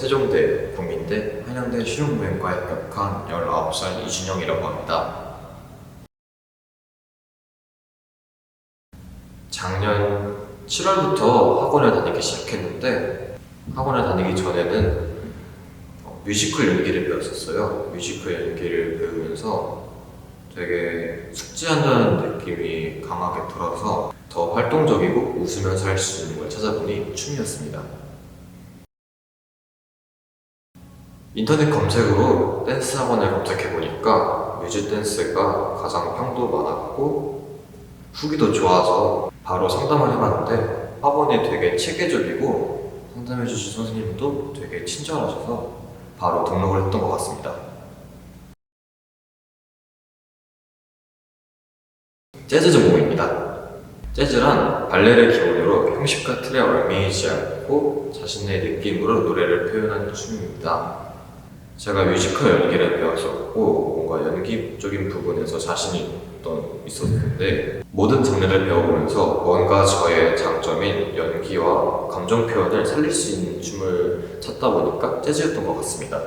세종대 국민대 한양대 실용무용과에 합격한 19살 이준영이라고 합니다. 작년 7월부터 학원을 다니기 시작했는데 학원을 다니기 전에는 뮤지컬 연기를 배웠었어요. 뮤지컬 연기를 배우면서 되게 숙지한다는 느낌이 강하게 들어서 더 활동적이고 웃으면서 할 수 있는 걸 찾아보니 춤이었습니다. 인터넷 검색으로 댄스 학원을 검색해보니까 뮤직 댄스가 가장 평도 많았고 후기도 좋아서 바로 상담을 해봤는데 학원이 되게 체계적이고 상담해주신 선생님도 되게 친절하셔서 바로 등록을 했던 것 같습니다. 재즈 전공입니다. 재즈란 발레를 기본으로 형식과 틀에 얽매이지 않고 자신의 느낌으로 노래를 표현하는 춤입니다. 제가 뮤지컬 연기를 배웠었고 뭔가 연기적인 부분에서 자신이 있던, 있었는데 모든 장르를 배워보면서 뭔가 저의 장점인 연기와 감정 표현을 살릴 수 있는 춤을 찾다 보니까 재즈였던 것 같습니다.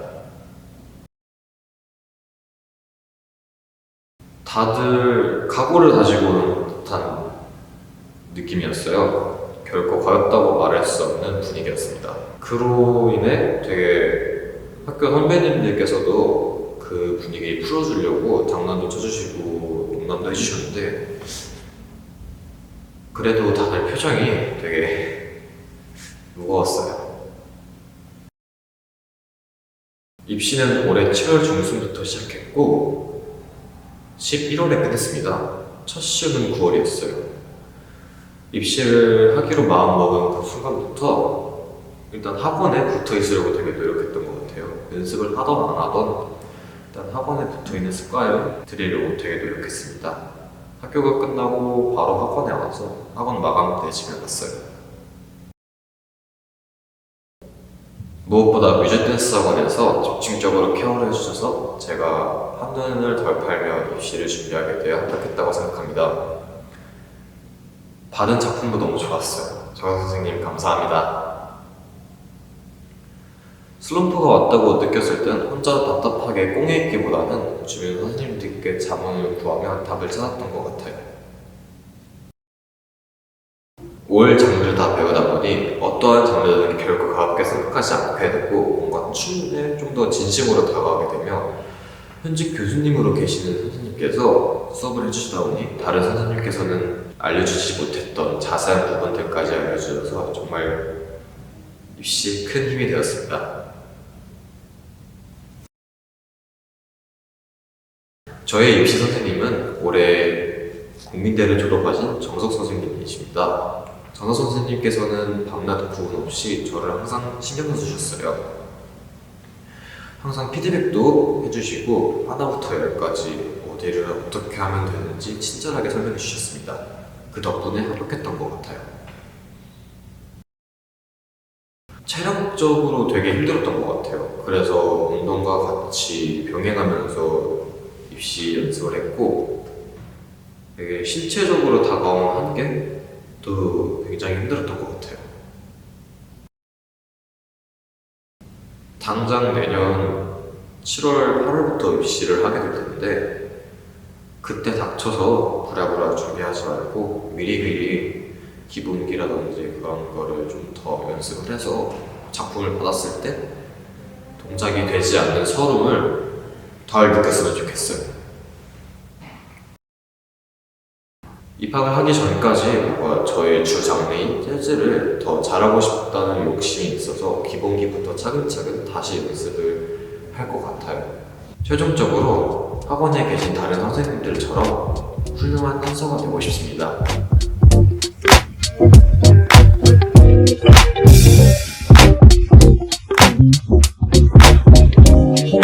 다들 각오를 다지고 온 듯한 느낌이었어요. 결코 가볍다고 말할 수 없는 분위기였습니다. 그로 인해 되게 학교 선배님들께서도 그 분위기 풀어주려고 장난도 쳐주시고 농담도 해주셨는데 그래도 다들 표정이 되게 무거웠어요. 입시는 올해 7월 중순부터 시작했고 11월에 끝냈습니다. 첫 시험은 9월이었어요. 입시를 하기로 마음먹은 그 순간부터 일단 학원에 붙어 있으려고 되게 노력했던 것 같아요. 연습을 하던 안 하던 일단 학원에 붙어 있는 습관을 들이려고 되게 노력했습니다. 학교가 끝나고 바로 학원에 와서 학원 마감 때 집에 갔어요. 무엇보다 뮤직댄스 학원에서 집중적으로 케어를 해주셔서 제가 한눈을 덜 팔며 입시를 준비하게 되어 합격했다고 생각합니다. 받은 작품도 너무 좋았어요. 정현 선생님 감사합니다. 슬럼프가 왔다고 느꼈을 땐 혼자 답답하게 꽁에 있기보다는 주변 선생님들께 자문을 구하며 답을 찾았던 것 같아요. 올 장르를 다 배우다 보니 어떠한 장르든 결코 가볍게 생각하지 않게 되고 뭔가 춤에 좀 더 진심으로 다가가게 되며 현직 교수님으로 계시는 선생님께서 수업을 해주시다 보니 다른 선생님께서는 알려주지 못했던 자세한 부분들까지 알려주셔서 정말 입시에 큰 힘이 되었습니다. 저의 입시 선생님은 올해 국민대를 졸업하신 정석 선생님이십니다. 정석 선생님께서는 밤낮 구분 없이 저를 항상 신경 써주셨어요. 항상 피드백도 해주시고 하나부터 열까지 어디를 어떻게 하면 되는지 친절하게 설명해 주셨습니다. 그 덕분에 합격했던 것 같아요. 체력적으로 되게 힘들었던 것 같아요. 그래서 운동과 같이 병행하면서 입시 연습을 했고 되게 신체적으로 다가온 한계도 굉장히 힘들었던 것 같아요. 당장 내년 7월 8월부터 입시를 하게 될 텐데 그때 닥쳐서 부랴부랴 준비하지 말고 미리미리 기본기라든지 그런 거를 좀 더 연습을 해서 작품을 받았을 때 동작이 되지 않는 서름을 덜 느꼈으면 좋겠어요. 입학을 하기 전까지 뭔가 저의 주 장르인 재즈를 더 잘하고 싶다는 욕심이 있어서 기본기부터 차근차근 다시 연습을 할 것 같아요. 최종적으로 학원에 계신 다른 선생님들처럼 훌륭한 댄서가 되고 싶습니다.